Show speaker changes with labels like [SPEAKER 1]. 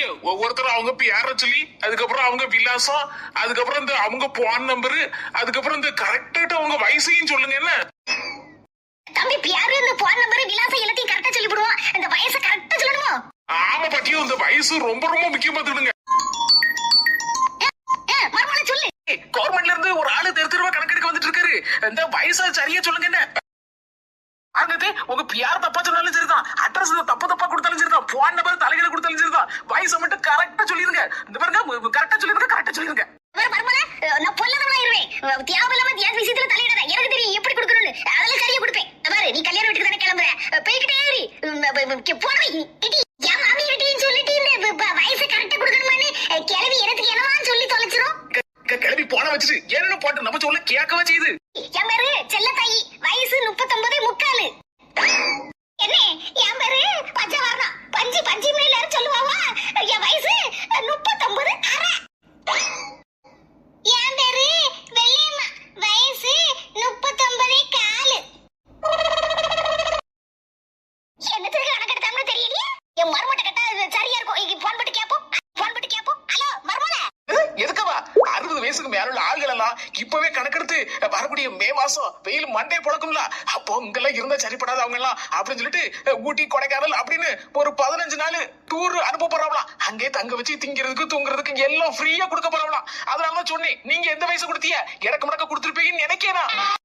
[SPEAKER 1] பாருங்க ஒவ்வொருத்தரும் அவங்க பேர சொல்லி அதுக்கப்புறம் அவங்க விலாசம் அதுக்கப்புறம் இந்த அவங்க போன் நம்பரு அதுக்கப்புறம் இந்த கரெக்டாட்டு அவங்க வயசையும் சொல்லுங்க என்ன?
[SPEAKER 2] தம்பி பியாரு இந்த போன் நம்பர் விலாசம் எல்லாத்தையும் கரெக்டா சொல்லிவிடுவோம். இந்த வயசை கரெக்டா சொல்லணுமோ?
[SPEAKER 1] ஆமா பாட்டியும் இந்த வயசு ரொம்ப ரொம்ப முக்கியமா
[SPEAKER 2] சொல்லு.
[SPEAKER 3] கவர்மெண்ட்ல இருந்து ஒரு ஆளு தெரு தெருவா கணக்கெடுக்க வந்துட்டு இருக்காரு. இந்த வயசா சரியா சொல்லுங்க என்ன? உங்க பியார் தப்பா சொன்னாலும் சரிதான். அட்ரஸ் தப்பு தப்பா கொடுத்தாலும் சரிதான். போன் நம்பர் தலைகளை சரிதான் வயசை மட்டும் கரெக்டா சொல்லிருங்க. இந்த பாருங்க கரெக்டா சொல்லிருங்க கரெக்டா சொல்லிருங்க.
[SPEAKER 2] வேற மறுமலை நான் பொல்லாதவனா இருவேன் தேவையில்லாம என் விஷயத்துல தலையிடாத எனக்கு தெரியும் எப்படி கொடுக்கணும்னு. அதெல்லாம் சரியா கொடுப்பேன். பாரு நீ கல்யாண வீட்டுக்கு தானே கிளம்புற. போய்கிட்டே இரு. போனவை என் மாமி கிட்டையும் சொல்லிட்டு இந்த வ- வயசை கரெக்டா கொடுக்கணுமான்னு கிளவி எனக்கு என்னவான்னு சொல்லி தொலைச்சிரும்.
[SPEAKER 3] க- கிளம்பி போன வச்சுட்டு ஏன்னு போட்டு நம்ம சொல்ல கேட்கவா செய்யுது
[SPEAKER 2] என் பேரு செல்லத்தாயி வயசு முப்பத்தொன்பது முக்காலு என்ன என் பேரு பஞ்சவர்ணம் பஞ்சு பஞ்சு மேல சொல்லுவாவா என் வயசு முப்பத்தொன்பது அரை என் பேரு வெள்ளையம்மா வயசு முப்பத்தொன்பது காலு என்னத்துக்கு கணக்கெடுத்தாங்கன்னு தெரியலையே என் மருமட்ட கட்டா சரியா இருக்கும் போன் போட்டு கேப்போம் போன் போட்டு கேப்போம் ஹலோ மருமல
[SPEAKER 3] எதுக்கவா அறுபது மேல உள்ள ஆள்கள் எல்லாம் இப்பவே கணக்கெடுத்து வரக்கூடிய மே மாசம் வெயில் மண்டே புழக்கும்ல அப்போ இங்கெல்லாம் இருந்தா சரிப்படாது அவங்க எல்லாம் அப்படின்னு சொல்லிட்டு ஊட்டி கொடைக்கானல் அப்படின்னு ஒரு பதினஞ்சு நாள் டூர் அனுப்ப போறாங்களாம். அங்கே தங்க வச்சு திங்கிறதுக்கு தூங்குறதுக்கு எல்லாம் ஃப்ரீயா கொடுக்க போறாங்களாம். அதனால தான் சொன்னேன் நீங்க எந்த வயசு கொடுத்தீங்க? எனக்கு முடக்க கொடுத்துருப்பீங்கன்னு நினைக்கிறேன்